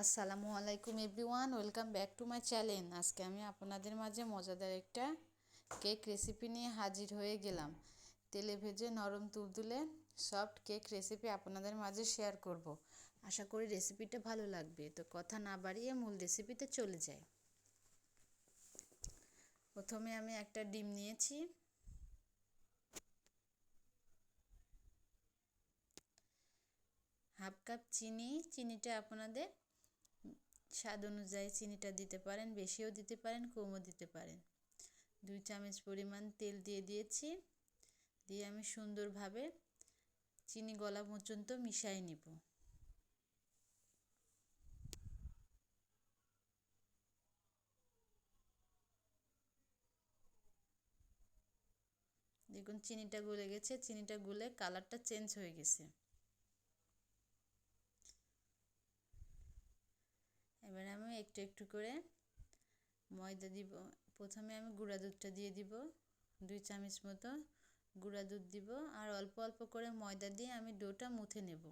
আসসালামু আলাইকুম everyone, welcome back to my channel. আজকে আমি আপনাদের মাঝে মজাদার একটা কেক রেসিপি নিয়ে হাজির হয়ে গেলাম। তেলে ভেজে নরম তুলতুলে সফট কেক রেসিপি আপনাদের মাঝে শেয়ার করব। আশা করি রেসিপিটা ভালো লাগবে। তো কথা না বাড়িয়ে মূল রেসিপিতে চলে যাই। প্রথমে আমি একটা ডিম নিয়েছি। হাফ কাপ চিনি। চিনিটা আপনাদের স্বাদ অনুযায়ী চিনিটা দিতে পারেন, বেশিও দিতে পারেন, কমও দিতে পারেন। দুই চামচ পরিমাণ তেল দিয়ে দিয়েছি। দিয়ে আমি সুন্দরভাবে চিনি গলা পর্যন্ত মিশাই নিব। দেখুন, চিনিটা গলে গেছে। চিনিটা গলে কালারটা চেঞ্জ হয়ে গেছে। এবার আমি একটু একটু করে ময়দা দিব। প্রথমে আমি গুঁড়া দুধটা দিয়ে দিব, দুই চামচ মতো গুঁড়া দুধ দিব আর অল্প অল্প করে ময়দা দিয়ে আমি ডোটা মুথে নেব।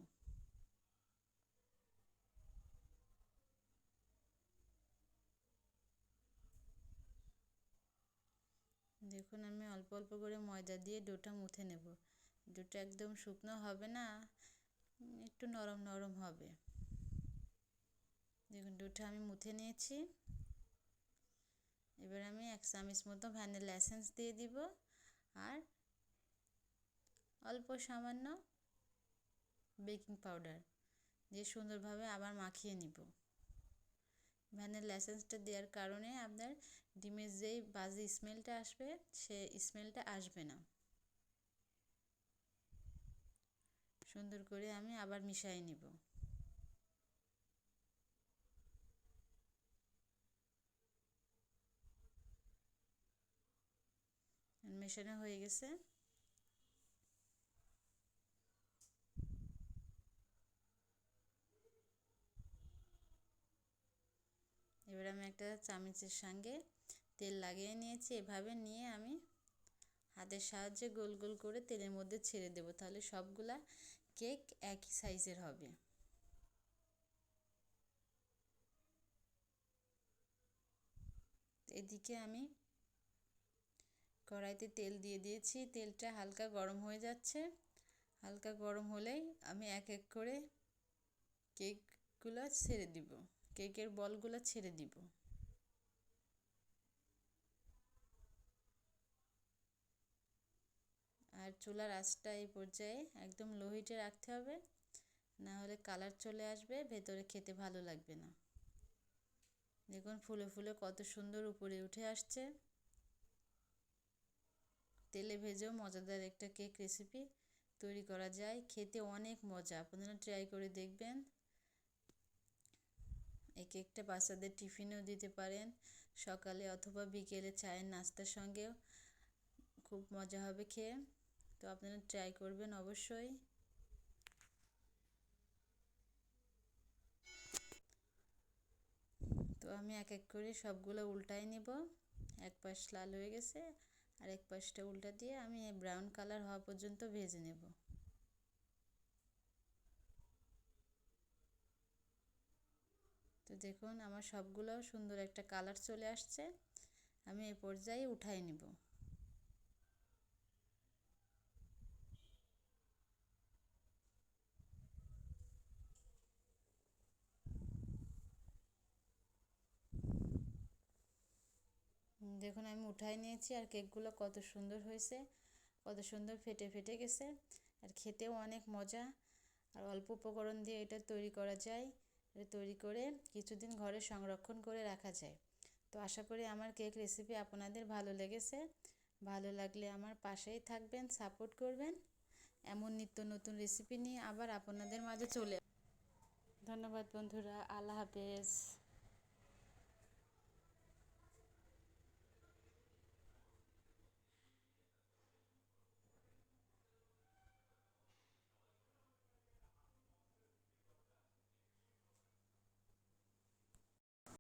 দেখুন আমি অল্প অল্প করে ময়দা দিয়ে ডোটা মুথে নেব। ডোটা একদম শুকনো হবে না, একটু নরম নরম হবে। ডোটা আমি মুথে নিয়েছি। এবার আমি এক চামচ মতো ভ্যানিলা এসেন্স দিয়ে দিব আর অল্প সামান্য বেকিং পাউডার দিয়ে সুন্দরভাবে আবার মাখিয়ে নিব। ভ্যানিলা এসেন্সটা দেওয়ার কারণে আপনার ডিমের যেই বাজে স্মেলটা আসবে, সে স্মেলটা আসবে না। সুন্দর করে আমি আবার মিশিয়ে নিব। মেশানো হয়ে গেছে। এবার আমি একটা চামচের সঙ্গে তেল লাগিয়ে নিয়েছি। এভাবে নিয়ে আমি হাতের সাহায্যে গোল গোল করে তেলের মধ্যে ছেড়ে দেব। তাহলে সবগুলা কেক একই সাইজের হবে। এদিকে আমি কড়াইতে তেল দিয়ে দিয়েছি। তেলটা হালকা গরম হয়ে যাচ্ছে। হালকা গরম হলেই আমি এক এক করে কেকগুলো ছেড়ে দিব। কেকের বলগুলো ছেড়ে দিব। আর চুলার আঁচটা এই পর্যায়ে একদম লো হিটে রাখতে হবে। না হলে কালার চলে আসবে, ভেতরে খেতে ভালো লাগবে না। দেখুন ফুলে ফুলে কত সুন্দর উপরে উঠে আসছে। তেলে ভেজেও মজাদার একটা কেক রেসিপি তৈরি করা যায়। খেতে অনেক মজা। আপনারা ট্রাই করে দেখবেন। এই কেকটা বাচ্চাদের টিফিনেও দিতে পারেন। সকালে অথবা বিকেলে চায়ের নাস্তার সঙ্গেও খুব মজা হবে খেয়ে। তো আপনারা ট্রাই করবেন অবশ্যই। তো আমি এক এক করে সবগুলো উল্টাই নিব। এক পাশ লাল হয়ে গেছে। আর এক পাশটা উল্টা দিয়ে আমি ব্রাউন কালার হওয়া পর্যন্ত ভেজে নেব। তো দেখুন, আমার সবগুলো সুন্দর একটা কালার চলে আসছে। আমি এ পর্যায়ে উঠাই নিব। দেখুন, আমি উঠাই নিয়েছি আর কেকগুলো কত সুন্দর হয়েছে, কত সুন্দর ফেটে ফেটে গেছে। আর খেতেও অনেক মজা। আর অল্প উপকরণ দিয়ে এটা তৈরি করা যায়। এটা তৈরি করে কিছুদিন ঘরে সংরক্ষণ করে রাখা যায়। তো আশা করি আমার কেক রেসিপি আপনাদের ভালো লেগেছে। ভালো লাগলে আমার পাশেই থাকবেন সাপোর্ট করবেন। এমন নিত্য নতুন রেসিপি নিয়ে আবার আপনাদের মাঝে চলে ধন্যবাদ বন্ধুরা, আল্লাহ হাফেজ।